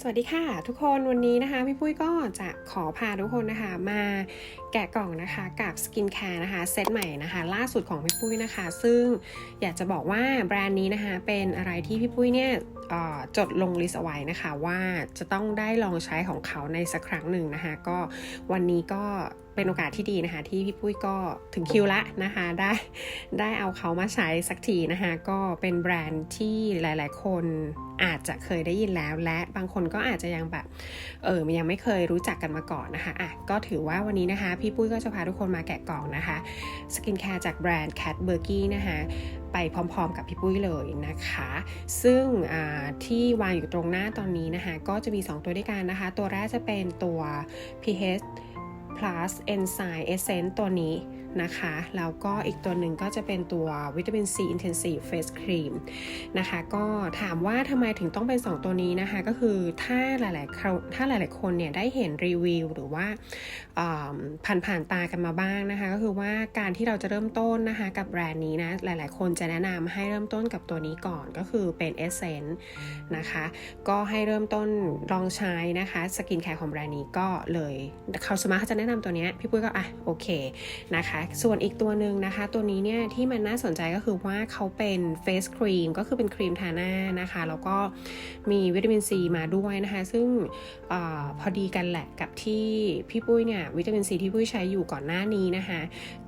สวัสดีค่ะทุกคนวันนี้นะคะพี่ปุ้ยก็จะขอพาทุกคนนะคะมาแกะกล่องนะคะกับสกินแคร์นะคะเซตใหม่นะคะล่าสุดของพี่ปุ้ยนะคะ ซึ่งอยากจะบอกว่าแบรนด์นี้นะคะเป็นอะไรที่พี่ปุ้ยเนี่ย จดลงลิสต์เอาไว้นะคะว่าจะต้องได้ลองใช้ของเขาในสักครั้งหนึ่งนะคะก็วันนี้ก็เป็นโอกาสที่ดีนะคะ ที่พี่ปุ้ยก็ถึงคิวละนะคะได้ได้เอาเขามาใช้สักทีนะคะ ก็เป็นแบรนด์ที่หลาย ๆ คนอาจจะเคยได้ยินแล้ว และบางคนก็อาจจะยังแบบเออยังไม่เคยรู้จักกันมาก่อนนะคะอะก็ถือว่าวันนี้นะคะ พี่ปุ้ยก็จะพาทุกคนมาแกะกล่องนะคะสกินแคร์จากแบรนด์ Cat b u r g e นะคะ ไปพร้อมๆ กับพี่ปุ้ยเลยนะคะ ซึ่งที่วางอยู่ตรงหน้าตอนนี้นะคะก็จะมี 2 ตัวด้วยกันนะคะ ตัวแรกจะเป็นตัว pH plus enzyme essence ตัวนี้ นะคะ แล้วก็อีกตัวหนึ่งก็จะเป็นตัววิตามิน C intensive face cream นะคะ ก็ถามว่าทำไมถึงต้องเป็น 2 ตัวนี้นะคะ ก็คือถ้าหลายๆถ้าหลาย ๆ คนเนี่ยได้เห็นรีวิวหรือว่าผ่านผ่านตากันมาบ้างนะคะ ก็คือว่าการที่เราจะเริ่มต้นนะคะกับแบรนด์นี้นะ หลาย ๆ คนจะแนะนำให้เริ่มต้นกับตัวนี้ก่อนก็คือเป็น Essence นะคะ ก็ให้เริ่มต้นลองใช้นะคะสกินแคร์ของแบรนด์นี้ก็เลยเขาสมาร์ทจะแนะนำตัวนี้พี่ปุ้ยก็อะโอเคนะคะส่วนอีกตัวหนึ่งนะคะ ตัวนี้เนี่ยที่มันน่าสนใจก็คือว่าเขาเป็นเฟสครีมก็คือเป็นครีมทาหน้านะคะ แล้วก็มีวิตามินซีมาด้วยนะคะ ซึ่งอพอดีกันแหละกับที่พี่ปุ้ยเนี่ยวิตามินซีที่ปุ้ยใช้อยู่ก่อนหน้านี้นะคะ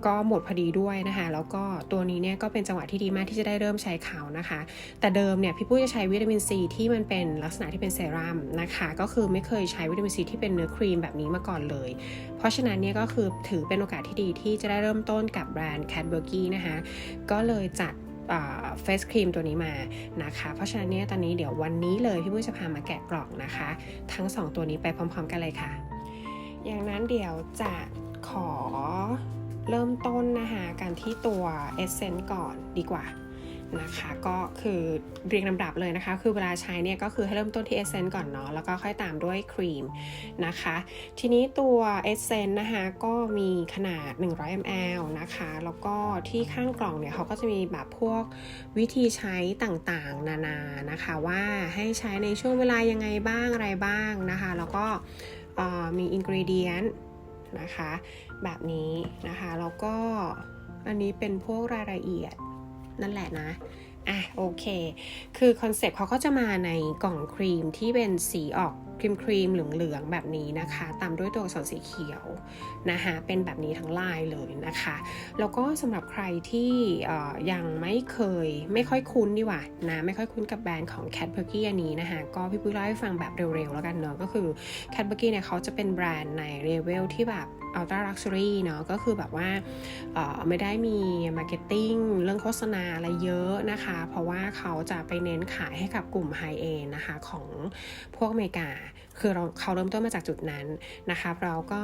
ก็หมดพอดีด้วยนะคะ แล้วก็ตัวนี้เนี่ยก็เป็นจังหวะที่ดีมากที่จะได้เริ่มใช้เขานะคะ แต่เดิมเนี่ยพี่ปุ้ยจะใช้วิตามินซีที่มันเป็นลักษณะที่เป็นเซรั่มนะคะ ก็คือไม่เคยใช้วิตามินซีที่เป็นเนื้อครีมแบบนี้มาก่อนเลย เพราะฉะนั้นเนี่ยก็คือถือเป็นโอกาสที่ดีที่จะได้ริ่มต้นกับแบรนด์ Cadbury นะคะ ก็เลยจัดเฟสครีมตัวนี้มานะคะ เพราะฉะนั้นเนี่ยตอนนี้เดี๋ยววันนี้เลยพี่ปุ้ยจะพามาแกะกล่องนะคะ ทั้ง 2 ตัวนี้ไปพร้อม ๆ กันเลยค่ะ อย่างนั้นเดี๋ยวจะขอเริ่มต้นนะคะการที่ตัวเอเซนต์ก่อนดีกว่า นะคะก็คือเรียงลำดับเลยนะคะ คือเวลาใช้เนี่ยก็คือให้เริ่มต้นที่เอเซนต์ก่อนเนาะแล้วก็ค่อยตามด้วยครีมนะคะ ทีนี้ตัวเอเซนต์นะคะก็มีขนาด 100 ml นะคะ แล้วก็ที่ข้างกล่องเนี่ยเขาก็จะมีแบบพวกวิธีใช้ต่างๆ นานานะคะว่าให้ใช้ในช่วงเวลายังไงบ้างอะไรบ้างนะคะ แล้วก็มีอินกรีเดียนนะคะแบบนี้นะคะ แล้วก็อันนี้เป็นพวกรายละเอียด นั่นแหละนะอะโอเค คือคอนเซ็ปต์เขาก็จะมาในกล่องครีมที่เป็นสีออกครีมครีมเหลืองๆแบบนี้นะคะ ตามด้วยตัวอักษรสีเขียวนะคะเป็นแบบนี้ทั้งลายเลยนะคะ แล้วก็สำหรับใครที่ยังไม่เคยไม่ค่อยคุ้นดีกว่านะไม่ค่อยคุ้นกับแบรนด์ของ c a d b u r g y อันนี้นะคะก็พี่ปุ้ยเล่าให้ฟังแบบเร็วๆแล้วกันเนาะก็คือ c a d b u r g y เนี่ยเขาจะเป็นแบรนด์ในเลเวลที่แบบ อัลตร้าลักชัวรี่เนาะก็คือแบบว่าไม่ได้มีมาร์เก็ตติ้งเรื่องโฆษณาอะไรเยอะนะคะ เพราะว่าเขาจะไปเน้นขายให้กับกลุ่มไฮเอนนะคะของพวกอเมริกา คือเราเขาเริ่มต้นมาจากจุดนั้นนะคะเราก็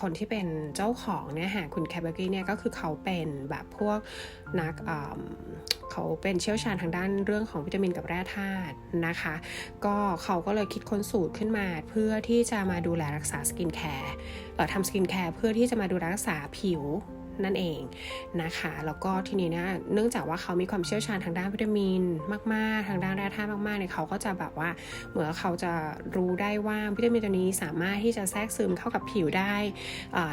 คนที่เป็นเจ้าของเนี่ยค่ะคุณแคบเบอร์กี้เนี่ยก็คือเขาเป็นแบบพวกนักเขาเป็นเชี่ยวชาญทางด้านเรื่องของวิตามินกับแร่ธาตุนะคะ ก็เขาก็เลยคิดค้นสูตรขึ้นมาเพื่อที่จะมาดูแลรักษาสกินแคร์ทำสกินแคร์เพื่อที่จะมาดูแลรักษาผิว นั่นเองนะคะ แล้วก็ทีนี้เนี่ยเนื่องจากว่าเขามีความเชี่ยวชาญทางด้านวิตามินมาก ๆ ทางด้านแร่ธาตุมากๆเนี่ยเขาก็จะแบบว่าเหมือนเขาจะรู้ได้ว่าวิตามินตัวนี้สามารถที่จะแทรกซึมเข้ากับผิวได้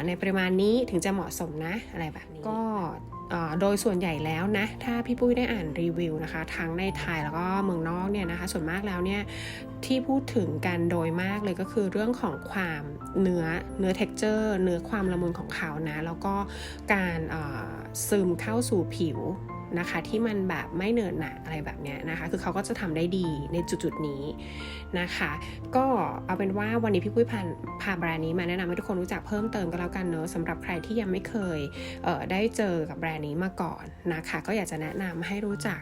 ในปริมาณนี้ถึงจะเหมาะสมนะอะไรแบบนี้ก็ โดยส่วนใหญ่แล้วนะ ถ้าพี่ปุ้ยได้อ่านรีวิวนะคะ ทั้งในไทยแล้วก็เมืองนอกเนี่ยนะคะ ส่วนมากแล้วเนี่ยที่พูดถึงกันโดยมากเลยก็คือเรื่องของความเนื้อเนื้อเท็กเจอร์เนื้อความละมุนของเขานะ แล้วก็การซึมเข้าสู่ผิว นะคะ ที่มันแบบไม่เนินหนะอะไรแบบนี้นะคะ คือเขาก็จะทำได้ดีในจุดๆนี้นะคะ ก็เอาเป็นว่าวันนี้พี่ปุ้ยพาพาแบรนด์นี้มาแนะนำให้ทุกคนรู้จักเพิ่มเติมก็แล้วกันเนอะสำหรับใครที่ยังไม่เคยเได้เจอกับแบรนด์นี้มาก่อนนะคะ ก็อยากจะแนะนำให้รู้จัก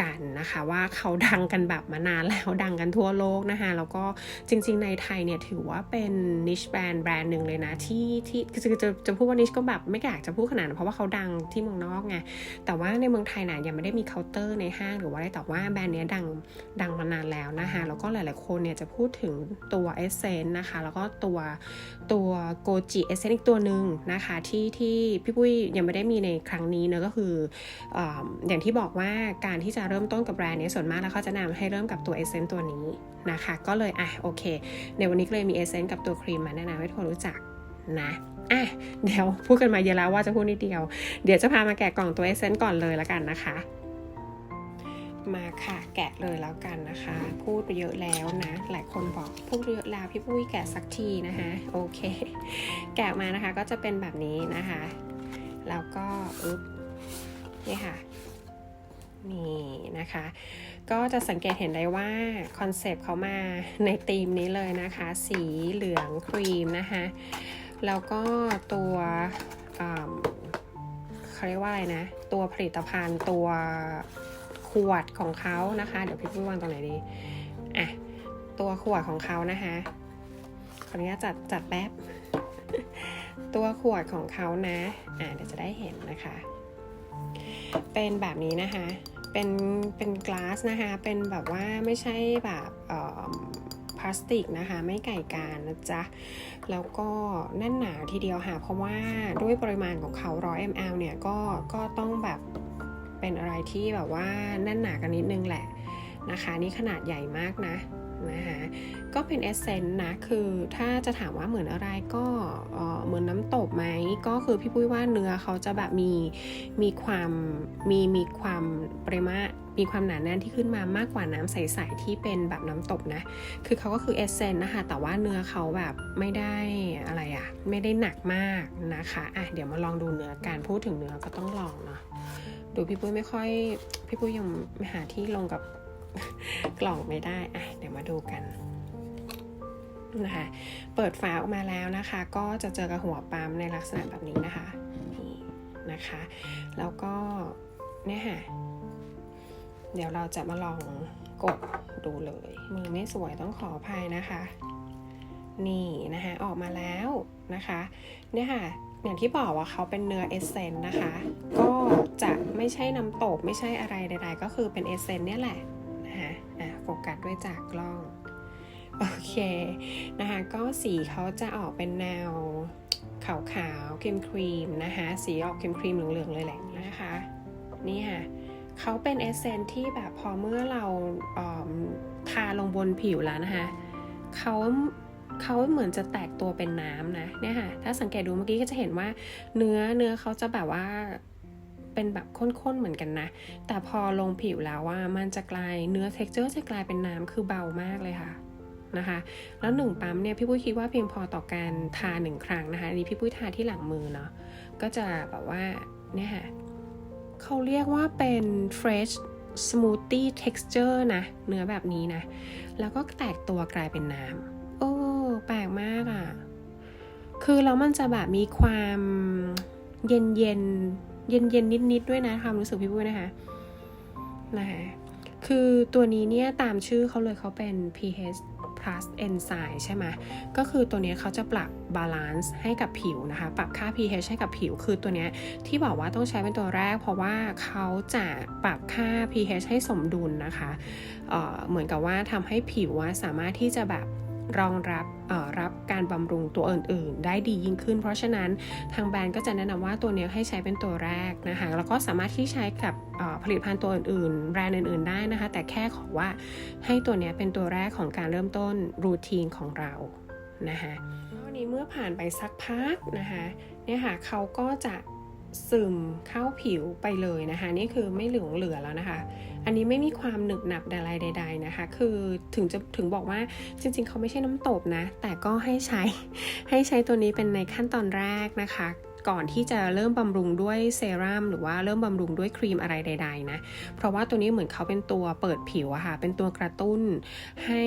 กันนะคะ ว่าเขาดังกันแบบมานานแล้วดังกันทั่วโลกนะคะ แล้วก็จริง ๆ ในไทยเนี่ยถือว่าเป็นนิชแบรนด์แบรนด์หนึ่งเลยนะ ที่ที่จะจะจะพูดว่านิชก็แบบไม่อยากจะพูดขนาดเพราะว่าเขาดังที่เมืองนอกไงแต่ว่าในเมืองไทยนะยังไม่ได้มีเคาน์เตอร์ในห้างหรือว่าอะไรแต่ว่าแบรนด์เนี้ยดังดังมานานแล้วนะคะแล้วก็หลาย ๆ คนเนี่ยจะพูดถึงตัวเอเซนนะคะ แล้วก็ตัวตัวโกจิเอเซนอีกตัวหนึ่งนะคะที่ที่พี่ปุ้ยยังไม่ได้มีในครั้งนี้เนอะก็คือออย่างที่บอกว่าการที่จะเริ่มต้นกับแบรนด์นี้ส่วนมากแล้วเขาจะนำให้เริ่มกับตัวเอเซนต์ตัวนี้นะคะ ก็เลยอะโอเค ในวันนี้ก็เลยมีเอเซนต์กับตัวครีมมาแนะนำให้ทุกคนรู้จักนะอะเดี๋ยวพูดกันมาเยอะแล้วว่าจะพูดนิดเดียว เดี๋ยวจะพามาแกะกล่องตัวเอเซนต์ก่อนเลยแล้วกันนะคะ มาค่ะแกะเลยแล้วกันนะคะ พูดไปเยอะแล้วนะ หลายคนบอกพูดเยอะแล้วพี่ปุ้ยแกะสักทีนะคะโอเค แกะมานะคะก็จะเป็นแบบนี้นะคะ แล้วก็อึ๊บนี่ค่ะ นี่นะคะ ก็จะสังเกตเห็นได้ว่าคอนเซปต์เขามาในธีมนี้เลยนะคะ สีเหลืองครีมนะคะ แล้วก็ตัวเขาเรียกว่าอะไรนะ ตัวผลิตภัณฑ์ตัวขวดของเขานะคะ เดี๋ยวพี่พูดวางตรงไหนดีอะตัวขวดของเขานะคะขออนุญาตจัดจัดแป๊บ ตัวขวดของเขานะ อะเดี๋ยวจะได้เห็นนะคะ เป็นแบบนี้นะคะ เป็นเป็นกลาสนะคะ เป็นแบบว่าไม่ใช่แบบพลาสติกนะคะ ไม่ไก่การนะจ๊ะ แล้วก็แน่นหนาทีเดียวค่ะ เพราะว่าด้วยปริมาณของเขา 100 ml เนี่ยก็ก็ต้องแบบเป็นอะไรที่แบบว่าแน่นหนากันนิดนึงแหละนะคะ นี่ขนาดใหญ่มากนะ นะคะก็เป็นเอเซนต์นะคือถ้าจะถามว่าเหมือนอะไรก็เหมือนน้ำตกไหมก็คือพี่ปุ้ยว่าเนื้อเขาจะแบบมีมีความมีมีความปริมาณมีความหนาแน่นที่ขึ้นมามากกว่าน้ำใสๆที่เป็นแบบน้ำตกนะ คือเขาก็คือเอเซนต์นะคะ แต่ว่าเนื้อเขาแบบไม่ได้อะไรอะไม่ได้หนักมากนะคะอะเดี๋ยวมาลองดูเนื้อการพูดถึงเนื้อก็ต้องลองเนาะ ดูพี่ปุ้ยไม่ค่อย พี่ปุ้ยยังหาที่ลงกับ กล่องไม่ได้อะเดี๋ยวมาดูกันนะคะ เปิดฝาออกมาแล้วนะคะ ก็จะเจอกับหัวปั๊มในลักษณะแบบนี้นะคะนี่นะคะ แล้วก็เนี่ยค่ะ เดี๋ยวเราจะมาลองกดดูเลย มือไม่สวยต้องขออภัยนะคะ นี่นะคะออกมาแล้วนะคะ เนี่ยค่ะอย่างที่บอกว่าเขาเป็นเนื้อเอเซนนะคะ ก็จะไม่ใช่น้ำตกไม่ใช่อะไรใดๆ ก็คือเป็นเอเซนเนี่ยแหละ ฟกัสด้วยจากกล้อง โอเคนะคะ ก็สีเขาจะออกเป็นแนวขาวๆครีมครีมนะคะ สีออกครีมครีมเหลืองๆเลยแหละนะคะนี่ค่ะเขาเป็นเอเซนที่แบบพอเมื่อเราทาลงบนผิวแล้วนะคะเขาเขาเหมือนจะแตกตัวเป็นน้ำนะเนี่ยค่ะถ้าสังเกตดูเมื่อกี้ก็จะเห็นว่าเนื้อเนื้อเขาจะแบบว่า เป็นแบบข้นๆเหมือนกันนะ แต่พอลงผิวแล้วว่ามันจะกลายเนื้อเท็กเจอร์จะกลายเป็นน้ำคือเบามากเลยค่ะนะคะ แล้วหนึ่งปั๊มเนี่ยพี่ปุ้ยคิดว่าเพียงพอต่อการทาหนึ่งครั้งนะคะนี่พี่ปุ้ยทาที่หลังมือเนาะก็จะแบบว่าเนี่ยค่ะเขาเรียกว่าเป็น fresh smoothie texture นะเนื้อแบบนี้นะ แล้วก็แตกตัวกลายเป็นน้ำโอ้แปลกมากอะ่ะ คือแล้วมันจะแบบมีความเย็นเย็น เย็นเย็นนิดนิดด้วยนะความรู้สึกพี่ปุ้ยนะคะนะคะคือตัวนี้เนี่ยตามชื่อเขาเลยเขาเป็น pH plus enzyme ใช่ไหมก็คือตัวนี้เขาจะปรับบาลานซ์ให้กับผิวนะคะ ปรับค่า pH ให้กับผิว คือตัวนี้ที่บอกว่าต้องใช้เป็นตัวแรก เพราะว่าเขาจะปรับค่า pH ให้สมดุลนะคะเเหมือนกับว่าทำให้ผิวว่าสามารถที่จะแบบ รองรับรับการบำรุงตัวอื่น ๆ ได้ดียิ่งขึ้น เพราะฉะนั้นทางแบรนด์ก็จะแนะนำว่าตัวนี้ให้ใช้เป็นตัวแรกนะคะแล้วก็สามารถที่ใช้กับผลิตภัณฑ์ตัวอื่น ๆ แบรนด์อื่น ๆ ได้นะคะ แต่แค่ขอว่าให้ตัวนี้เป็นตัวแรกของการเริ่มต้นรูทีนของเรานะคะวันนี้เมื่อผ่านไปสักพักนะคะเนี่ยค่ะเขาก็จะ ซึมเข้าผิวไปเลยนะคะ นี่คือไม่เหลืองเหลือแล้วนะคะ อันนี้ไม่มีความหนึบหนับใดใด ๆนะคะ คือถึงจะถึงบอกว่าจริง ๆ เขาไม่ใช่น้ำตบนะ แต่ก็ให้ใช้ให้ใช้ตัวนี้เป็นในขั้นตอนแรกนะคะ ก่อนที่จะเริ่มบำรุงด้วยเซรั่มหรือว่าเริ่มบำรุงด้วยครีมอะไรใด ๆ นะ เพราะว่าตัวนี้เหมือนเขาเป็นตัวเปิดผิวอะค่ะ เป็นตัวกระตุ้นให้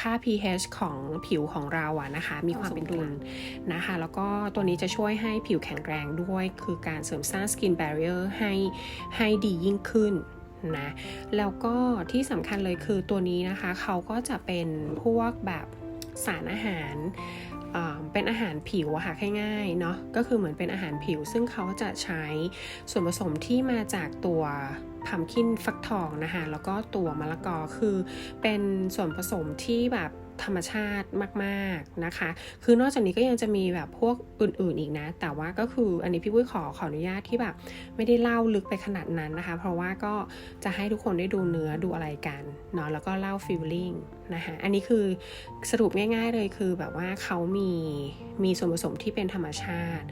ค่า pH ของผิวของเราอะนะคะ มีความเป็นดุลนะคะ แล้วก็ตัวนี้จะช่วยให้ผิวแข็งแรงด้วย คือการเสริมสร้างสกินแบรเออร์ให้ให้ดียิ่งขึ้นนะแล้วก็ที่สำคัญเลยคือตัวนี้นะคะ เขาก็จะเป็นพวกแบบสารอาหาร เป็นอาหารผิวอะค่ะง่ายๆเนาะก็คือเหมือนเป็นอาหารผิว ซึ่งเขาจะใช้ส่วนผสมที่มาจากตัวพัมคินฟักทองนะคะแล้วก็ตัวมะละกอคือเป็นส่วนผสมที่แบบ ธรรมชาติมากๆนะคะ คือนอกจากนี้ก็ยังจะมีแบบพวกอื่นๆอีกนะ แต่ว่าก็คืออันนี้พี่ปุ้ยขอขออนุญาตที่แบบไม่ได้เล่าลึกไปขนาดนั้นนะคะ เพราะว่าก็จะให้ทุกคนได้ดูเนื้อดูอะไรกันเนาะ แล้วก็เล่าฟีลลิ่งนะคะ อันนี้คือสรุปง่าย ๆเลยคือแบบว่าเขามีมีส่วนผสมที่เป็นธรรมชาติ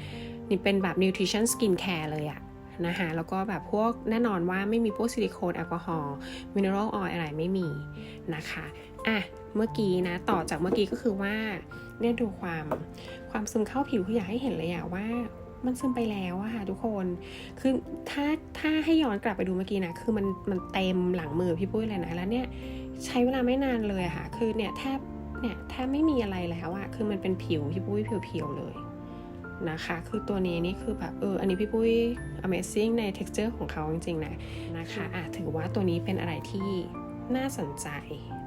นี่เป็นแบบ nutrition skin care เลยอะ นะคะแล้วก็แบบพวกแน่นอนว่าไม่มีพวกซิลิโคนแอลกอฮอล์มินเนอรัลออยล์อะไรไม่มีนะคะอะเมื่อกี้นะต่อจากเมื่อกี้ก็คือว่าเนี่ยดูความความซึมเข้าผิวคืออยากให้เห็นเลยอะว่ามันซึมไปแล้วอะค่ะทุกคน คือถ้าถ้าให้ย้อนกลับไปดูเมื่อกี้นะ คือมันมันเต็มหลังมือพี่ปุ้ยเลยนะ แล้วเนี่ยใช้เวลาไม่นานเลยอะค่ะ คือเนี่ยแทบเนี่ยแทบไม่มีอะไรแล้วอะคือมันเป็นผิวพี่ปุ้ยเพียวๆเลย นะคะ คือตัวนี้นี่คือแบบเอออันนี้พี่ปุ้ย amazing ใน texture ของเขาจริงๆนะนะคะอะถือว่าตัวนี้เป็นอะไรที่น่าสนใจ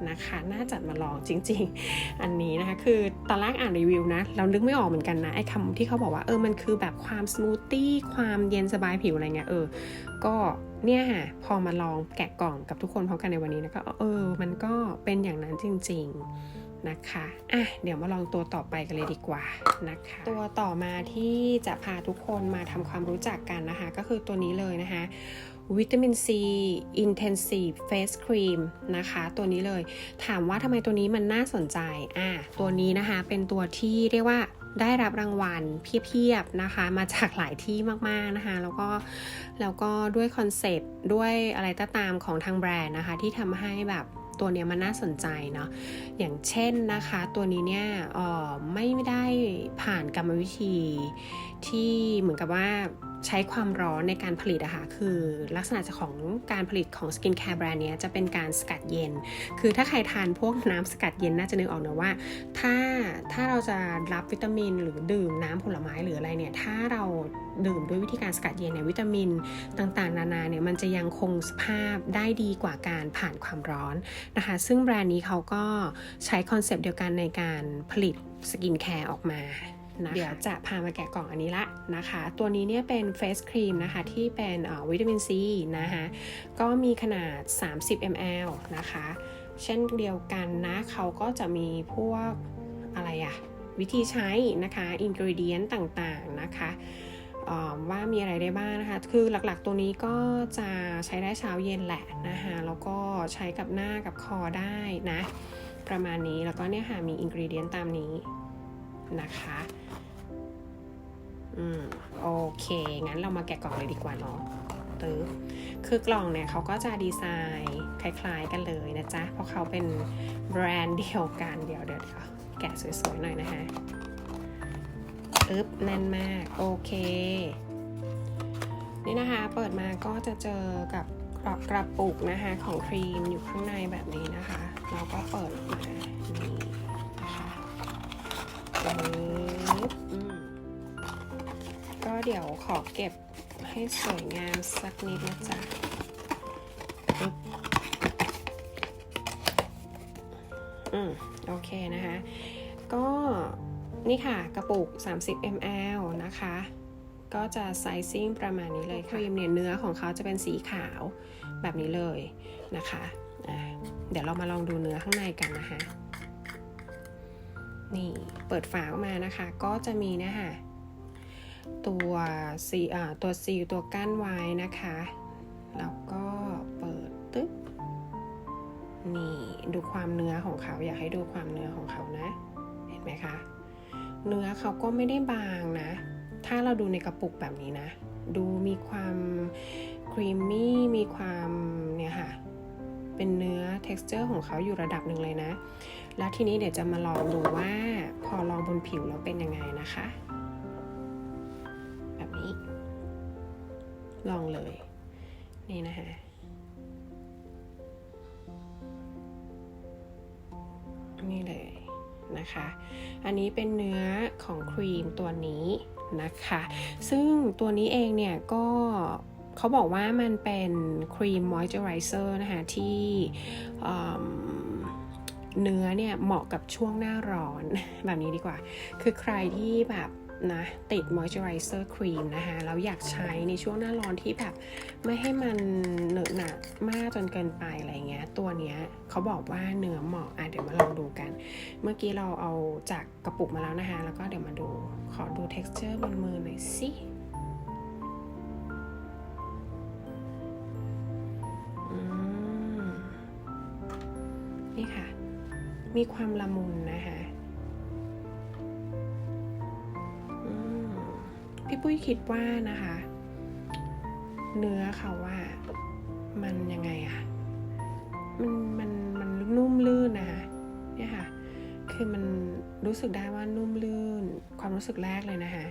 นะคะ น่าจัดมาลองจริง ๆ อันนี้นะคะ คือตอนแรกอ่านรีวิวนะ เรานึกไม่ออกเหมือนกันนะ ไอ้คำที่เขาบอกว่า เออ มันคือแบบความสมูทตี้ ความเย็นสบายผิวอะไรเงี้ย เออ ก็เนี่ยค่ะ พอมาลองแกะกล่องกับทุกคนพร้อมกันในวันนี้นะก็ เออ มันก็เป็นอย่างนั้นจริง ๆ นะคะอะเดี๋ยวมาลองตัวต่อไปกันเลยดีกว่านะคะ ตัวต่อมาที่จะพาทุกคนมาทำความรู้จักกันนะคะ ก็คือตัวนี้เลยนะคะวิตามินซี Intensive Face Cream นะคะ ตัวนี้เลยถามว่าทำไมตัวนี้มันน่าสนใจอะตัวนี้นะคะเป็นตัวที่เรียกว่าได้รับรางวัลเพียบๆนะคะ มาจากหลายที่มากๆนะคะ แล้วก็แล้วก็ด้วยคอนเซปต์ด้วยอะไรก็ตามของทางแบรนด์นะคะ ที่ทำให้แบบ ตัวเนี้ยมันน่าสนใจเนาะอย่างเช่นนะคะตัวนี้เนี่ยอ่อไม่ได้ผ่านกรรมวิธีที่เหมือนกับว่า ใช้ความร้อนในการผลิตอะค่ะคือลักษณะของการผลิตของสกินแคร์แบรนด์นี้จะเป็นการสกัดเย็น คือถ้าใครทานพวกน้ำสกัดเย็นน่าจะนึกออกนะว่า ถ้าถ้าเราจะรับวิตามินหรือดื่มน้ำผลไม้หรืออะไรเนี่ยถ้าเราดื่มด้วยวิธีการสกัดเย็นเนี่ยวิตามินต่างๆ นานาเนี่ยมันจะยังคงสภาพได้ดีกว่าการผ่านความร้อนนะคะ ซึ่งแบรนด์นี้เขาก็ใช้คอนเซปต์เดียวกันในการผลิตสกินแคร์ออกมา นะคะเดี๋ยวจะพามาแกะกล่องอันนี้ละนะคะ ตัวนี้เนี่ยเป็นเฟสครีมนะคะที่เป็นวิตามินซีนะคะก็มีขนาด 30 ml นะคะ เช่นเดียวกันนะเขาก็จะมีพวกอะไรอะวิธีใช้นะคะอินกริเดียนต่างๆนะคะว่ามีอะไรได้บ้างนะคะ คือหลักๆตัวนี้ก็จะใช้ได้เช้าเย็นแหละนะคะแล้วก็ใช้กับหน้ากับคอได้นะ ประมาณนี้แล้วก็เนี่ยค่ะมีอินกริเดียนตามนี้นะคะ อืมโอเค งั้นเรามาแกะกล่องเลยดีกว่าเนาะตึ๊บคือกล่องเนี่ยเขาก็จะดีไซน์คล้าย ๆกันเลยนะจ๊ะ เพราะเขาเป็นแบรนด์เดียวกันเดี๋ยวเดี๋ยวแกะสวยๆหน่อยนะคะอึ๊บแน่นมาก โอเค นี่นะคะ เปิดมาก็จะเจอกับกระกระปุกนะคะ ของครีมอยู่ข้างในแบบนี้นะคะ เราก็เปิดออกมานี่นะคะปึ๊บอืมก็ เดี๋ยวขอเก็บให้สวยงามสักนิดนะจ๊ะอืมโอเคนะคะ ก็นี่ค่ะกระปุก 30 ml นะคะ ก็จะไซซิ่งประมาณนี้เลยครีมเนี่ยเนื้อของเขาจะเป็นสีขาวแบบนี้เลยนะคะะเดี๋ยวเรามาลองดูเนื้อข้างในกันนะคะ นี่เปิดฝาออกมานะคะ ก็จะมีนะคะ ตัวซีอ่าตัวซีตัวกั้นไว้นะคะ แล้วก็เปิดตึ๊บนี่ดูความเนื้อของเขาอยากให้ดูความเนื้อของเขานะ เห็นไหมคะ เนื้อเขาก็ไม่ได้บางนะ ถ้าเราดูในกระปุกแบบนี้นะ ดูมีความครีมมี่มีความเนี่ยค่ะเป็นเนื้อ texture ของเขาอยู่ระดับหนึ่งเลยนะ แล้วทีนี้เดี๋ยวจะมาลองดูว่าพอลองบนผิวแล้วเป็นยังไงนะคะ ลองเลย นี่นะคะนี่เลยนะคะ อันนี้เป็นเนื้อของครีมตัวนี้นะคะ ซึ่งตัวนี้เองเนี่ยก็เขาบอกว่ามันเป็นครีมมอยเจอไรเซอร์นะคะ ที่เนื้อเนี่ยเหมาะกับช่วงหน้าร้อนแบบนี้ดีกว่า คือใครที่แบบ นะติดมอยเจอไรเซอร์ครีมนะคะแล้วอยากใช้ในช่วงหน้าร้อนที่แบบไม่ให้มันเหนอะหนะมากจนเกินไปอะไรเงี้ย ตัวเนี้ยเขาบอกว่าเนื้อเหมาะอะเดี๋ยวมาลองดูกัน เมื่อกี้เราเอาจากกระปุกมาแล้วนะคะแล้วก็เดี๋ยวมาดูขอดู texture บนมือหน่อยสิอืมนี่ค่ะ มีความละมุนนะคะ พี่ปุ้ยคิดว่านะคะ เนื้อเขาว่ามันยังไงอะมันมันมันนุ่มลื่นนะคะเนี่ยค่ะ คือมันรู้สึกได้ว่านุ่มลื่น ความรู้สึกแรกเลยนะคะ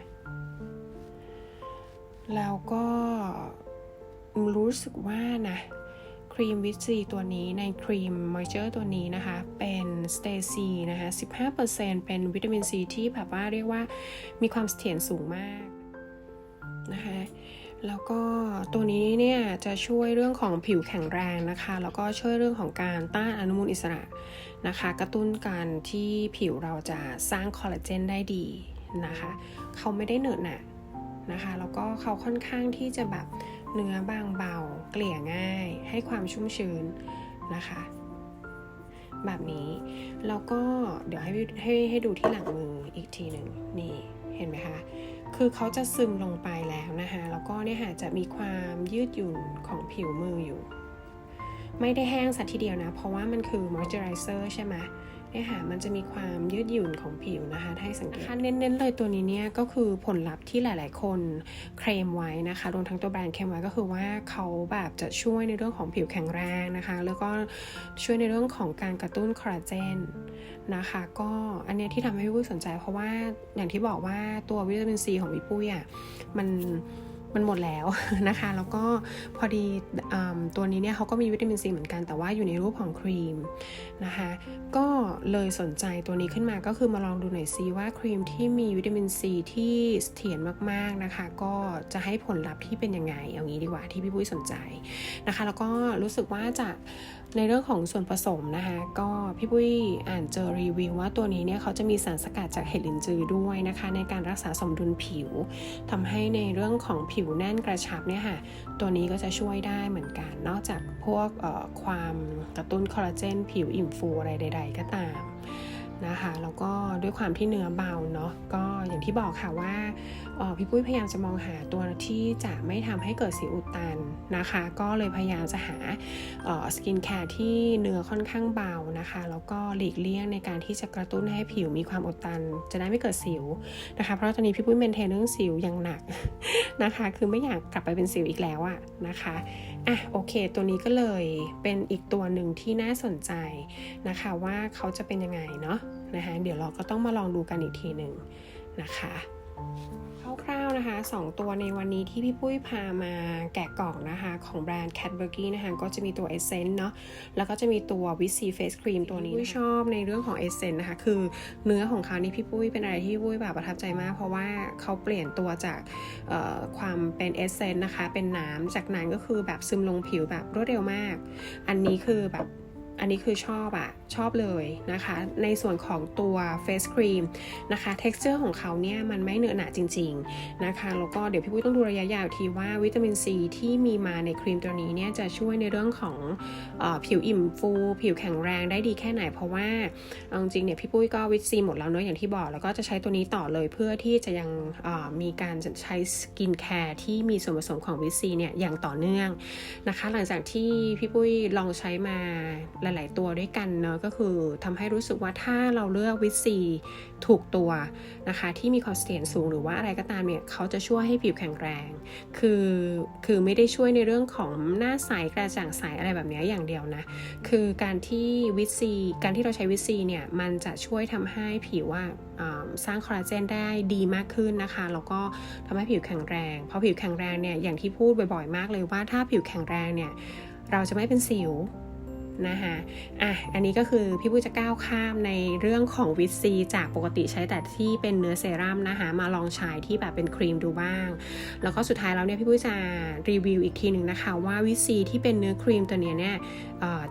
แล้วก็รู้สึกว่านะครีมวิตซีตัวนี้ในครีมมอยเจอร์ตัวนี้นะคะ เป็นสเตซีนะคะ 15%เป็นวิตามินซีที่แบบว่าเรียกว่ามีความเสถียรสูงมาก นะคะแล้วก็ตัวนี้เนี่ยจะช่วยเรื่องของผิวแข็งแรงนะคะ แล้วก็ช่วยเรื่องของการต้านอนุมูลอิสระนะคะ กระตุ้นการที่ผิวเราจะสร้างคอลลาเจนได้ดีนะคะเขาไม่ได้เหนอะหนะนะคะ แล้วก็เขาค่อนข้างที่จะแบบเนื้อบางเบา เกลี่ยง่าย ให้ความชุ่มชื้นนะคะ แบบนี้แล้วก็เดี๋ยวให้ให้ให้ดูที่หลังมืออีกทีหนึ่งนี่เห็นไหมคะ คือเขาจะซึมลงไปแล้วนะคะ แล้วก็เนี่ยค่ะจะมีความยืดหยุ่นของผิวมืออยู่ ไม่ได้แห้งสักทีเดียวนะ เพราะว่ามันคือมอยเจอไรเซอร์ใช่ไหม เนี่ยค่ะมันจะมีความยืดหยุ่นของผิวนะคะให้สังเกตเน้นๆเลยตัวนี้เนี่ยก็คือผลลัพธ์ที่หลาย ๆ คนเคลมไว้นะคะรวมทั้งตัวแบรนด์เคลมไว้ก็คือว่าเขาแบบจะช่วยในเรื่องของผิวแข็งแรงนะคะ แล้วก็ช่วยในเรื่องของการกระตุ้นคอลลาเจนนะคะก็อันเนี้ยที่ทำให้พี่ปุ้ยสนใจ เพราะว่าอย่างที่บอกว่าตัววิตามินซีของพี่ปุ้ยอะมัน มันหมดแล้วนะคะ แล้วก็พอดีตัวนี้เนี่ยเขาก็มีวิตามินซีเหมือนกันแต่ว่าอยู่ในรูปของครีมนะคะ ก็เลยสนใจตัวนี้ขึ้นมาก็คือมาลองดูหน่อยซิว่าครีมที่มีวิตามินซีที่เสถียรมากๆนะคะ ก็จะให้ผลลัพธ์ที่เป็นยังไง เอางี้ดีกว่าที่พี่ปุ้ยสนใจนะคะ แล้วก็รู้สึกว่าจะในเรื่องของส่วนผสมนะคะ ก็พี่ปุ้ยอ่านเจอรีวิวว่าตัวนี้เนี่ยเขาจะมีสารสกัดจากเห็ดลินจือด้วยนะคะ ในการรักษาสมดุลผิวทำให้ในเรื่องของผิวแน่นกระชับเนี่ยค่ะตัวนี้ก็จะช่วยได้เหมือนกัน นอกจากพวกความกระตุ้นคอลลาเจนผิวอิ่มฟูอะไรใด ๆ ก็ตาม นะคะแล้วก็ด้วยความที่เนื้อเบาเนาะก็อย่างที่บอกค่ะว่าพี่ปุ้ยพยายามจะมองหาตัวที่จะไม่ทำให้เกิดสิวอุดตันนะคะ ก็เลยพยายามจะหาสกินแคร์ที่เนื้อค่อนข้างเบานะคะ แล้วก็หลีกเลี่ยงในการที่จะกระตุ้นให้ผิวมีความอุดตัน จะได้ไม่เกิดสิวนะคะ เพราะตอนนี้พี่ปุ้ยเมนเทนเรื่องสิวอย่างหนักนะคะ คือไม่อยากกลับไปเป็นสิวอีกแล้วอะนะคะ อะโอเค ตัวนี้ก็เลยเป็นอีกตัวหนึ่งที่น่าสนใจนะคะว่าเขาจะเป็นยังไงเนาะนะคะเดี๋ยวเราก็ต้องมาลองดูกันอีกทีหนึ่งนะคะ คร่าวๆนะคะ 2 ตัวในวันนี้ที่พี่ปุ้ยพามาแกะกล่องนะคะ ของแบรนด์ Cadbury นะคะ ก็จะมีตัว Essence เนาะแล้วก็จะมีตัว w i c Face Cream ตัวนี้ปุ้ยชอบในเรื่องของ Essence นะคะ คือเนื้อของเขานี่พี่ปุ้ยเป็นอะไรที่พี่ปุ้ยแบบประทับใจมาก เพราะว่าเขาเปลี่ยนตัวจากความเป็น Essence นะคะ เป็นน้ำจากนั้นก็คือแบบซึมลงผิวแบบรวดเร็วมาก อันนี้คือแบบอันนี้คือชอบอะชอบเลยนะคะ ในส่วนของตัวเฟสครีมนะคะ texture ของเขาเนี่ยมันไม่เนื้อหนาจริง ๆนะคะ แล้วก็เดี๋ยวพี่ปุ้ยต้องดูระยะยาวทีว่าวิตามินซีที่มีมาในครีมตัวนี้เนี่ยจะช่วยในเรื่องของอผิวอิ่มฟู ผิวแข็งแรงได้ดีแค่ไหน เพราะว่าเอาจริงเนี่ยพี่ปุ้ยก็วิตซีหมดแล้วเนาะอย่างที่บอก แล้วก็จะใช้ตัวนี้ต่อเลยเพื่อที่จะยังมีการใช้สกินแคร์ที่มีส่วนผสมของวิตซีเนี่ยอย่างต่อเนื่องนะคะ หลังจากที่พี่ปุ้ยลองใช้มาหลาย ๆ ตัวด้วยกันเนาะก็คือทำให้รู้สึกว่าถ้าเราเลือกวิตซีถูกตัวนะคะ ที่มีคอสเทนสูงหรือว่าอะไรก็ตามเนี่ยเขาจะช่วยให้ผิวแข็งแรง คือคือไม่ได้ช่วยในเรื่องของหน้าใสกระจ่างใสอะไรแบบนี้อย่างเดียวนะ คือการที่วิตซีการที่เราใช้วิตซีเนี่ยมันจะช่วยทำให้ผิวว่าสร้างคอลลาเจนได้ดีมากขึ้นนะคะ แล้วก็ทำให้ผิวแข็งแรงพอผิวแข็งแรงเนี่ยอย่างที่พูดบ่อยๆมากเลยว่าถ้าผิวแข็งแรงเนี่ยเราจะไม่เป็นสิว นะคะอะอันนี้ก็คือพี่ปุ้ยจะก้าวข้ามในเรื่องของวิตซีจากปกติใช้แต่ที่เป็นเนื้อเซรั่มนะคะมาลองใช้ที่แบบเป็นครีมดูบ้าง แล้วก็สุดท้ายแล้วเนี่ยพี่ปุ้ยจะรีวิวอีกทีหนึ่งนะคะว่าวิตซีที่เป็นเนื้อครีมตัวเนี้ยเนี่ย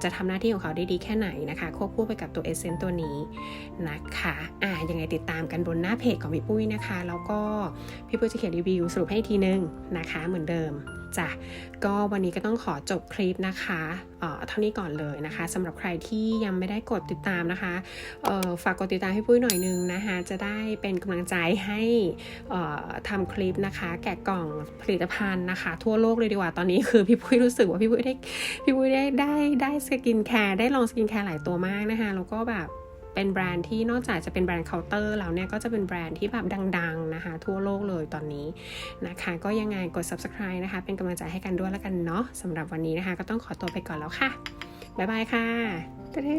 จะทำหน้าที่ของเขาได้ดีแค่ไหนนะคะควบคู่ไปกับตัวเอเซนต์ตัวนี้นะคะอะยังไงติดตามกันบนหน้าเพจของพี่ปุ้ยนะคะ แล้วก็พี่ปุ้ยจะเขียนรีวิวสรุปให้อีกทีนึงนะคะเหมือนเดิม จ้ะก็วันนี้ก็ต้องขอจบคลิปนะคะเอ่อเท่านี้ก่อนเลยนะคะสำหรับใครที่ยังไม่ได้กดติดตามนะคะเอ่อฝากกดติดตามให้ปุ้ยหน่อยนึงนะคะจะได้เป็นกำลังใจให้อ่อทำคลิปนะคะ แกะกล่องผลิตภัณฑ์นะคะ ทั่วโลกเลยดีกว่าตอนนี้คือพี่ปุ้ยรู้สึกว่าพี่ปุ้ยได้พี่ปุ้ยได้ได้ได้สกินแคร์ได้ลองสกินแคร์หลายตัวมากนะคะแล้วก็แบบ เป็นแบรนด์ที่นอกจากจะเป็นแบรนด์เคาน์เตอร์แล้วเนี่ยก็จะเป็นแบรนด์ที่แบบดังๆนะคะ ทั่วโลกเลยตอนนี้นะคะ ก็ยังไงกด subscribe นะคะ เป็นกำลังใจให้กันด้วยแล้วกันเนาะสำหรับวันนี้นะคะ ก็ต้องขอตัวไปก่อนแล้วค่ะ บ๊ายบายค่ะตะเด้